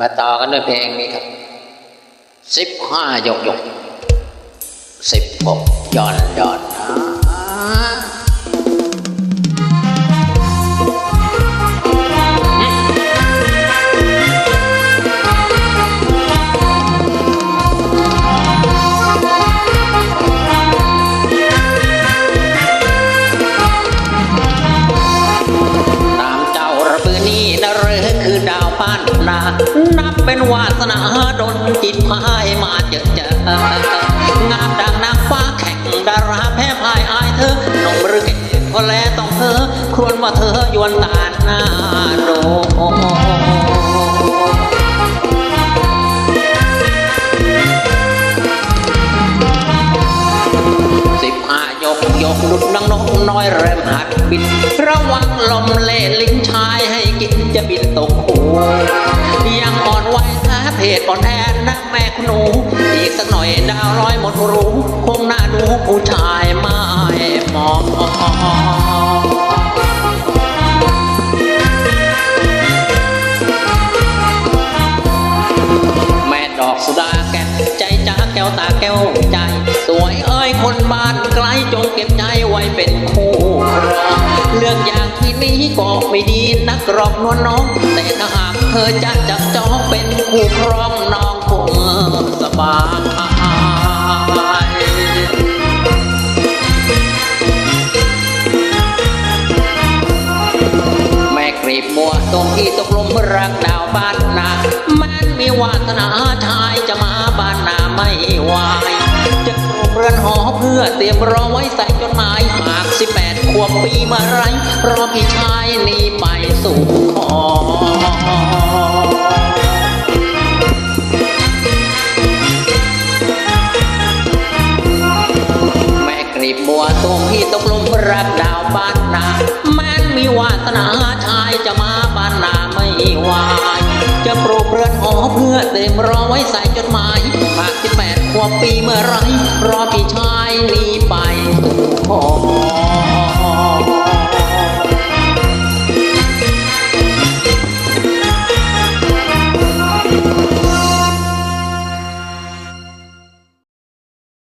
มาต่อกันด้วยเพลงนี้ครับสิบห้าหยกหยกสิบหกย้อนย้อน ดาวป้านนา นับเป็นวาสนาดนจิตพายมาเจอเจองามดังนางฟ้าแข่งดาราแพ้พายอายเธอหนุ่มหรือแก่ก็แลต้องเธอครวญว่าเธอยวนตาหน้าโดสิบห้ายกยกหลุดนังนกน้อยเริ่มหัดบิน ระวังลมเล่ลิ้นชายให้ ยังอ่อนไหวท้าเพศอ่อนแอนักแม่คุณหนู อีกสักหน่อยดาวร้อยหมดรู้คงน่าดูผู้ชายไม่มองแม่ดอกสุดาแก้วใจจ้าแก้วตาแก้วใจ สวยเอ้ยคนบ้านไกลจงเก็บใจไว้เป็นคู่ครองเรื่องอย่างที่นี้ก็ไม่ดีนักหรอกนวลน้อง เธอจะจับจองเป็นคู่ครองน้องคงสบายแม่กรีบมัวตรงที่ตกลมรักดาวบ้านนาแมันมีวาสนาชายจะมาบ้านนาไม่ไหวจะปลูกเรือนหอเพื่อเตรียมรอไว้ใส่จดหมายหากสิแปด ขวบปีเมื่อไรรอพี่ชายหนี่ไปสู่ขอแม่กรีบบัวตรงที่ตกลงรักดาวบ้านนา แม้นมีวาสนาชายจะมาบ้านนาไม่ไหวจะปลูกเรือนหอเพื่อเต็มรอไว้ใส่จดหมายหากสิบแปดขวบปีเมื่อไรรอพี่ชาย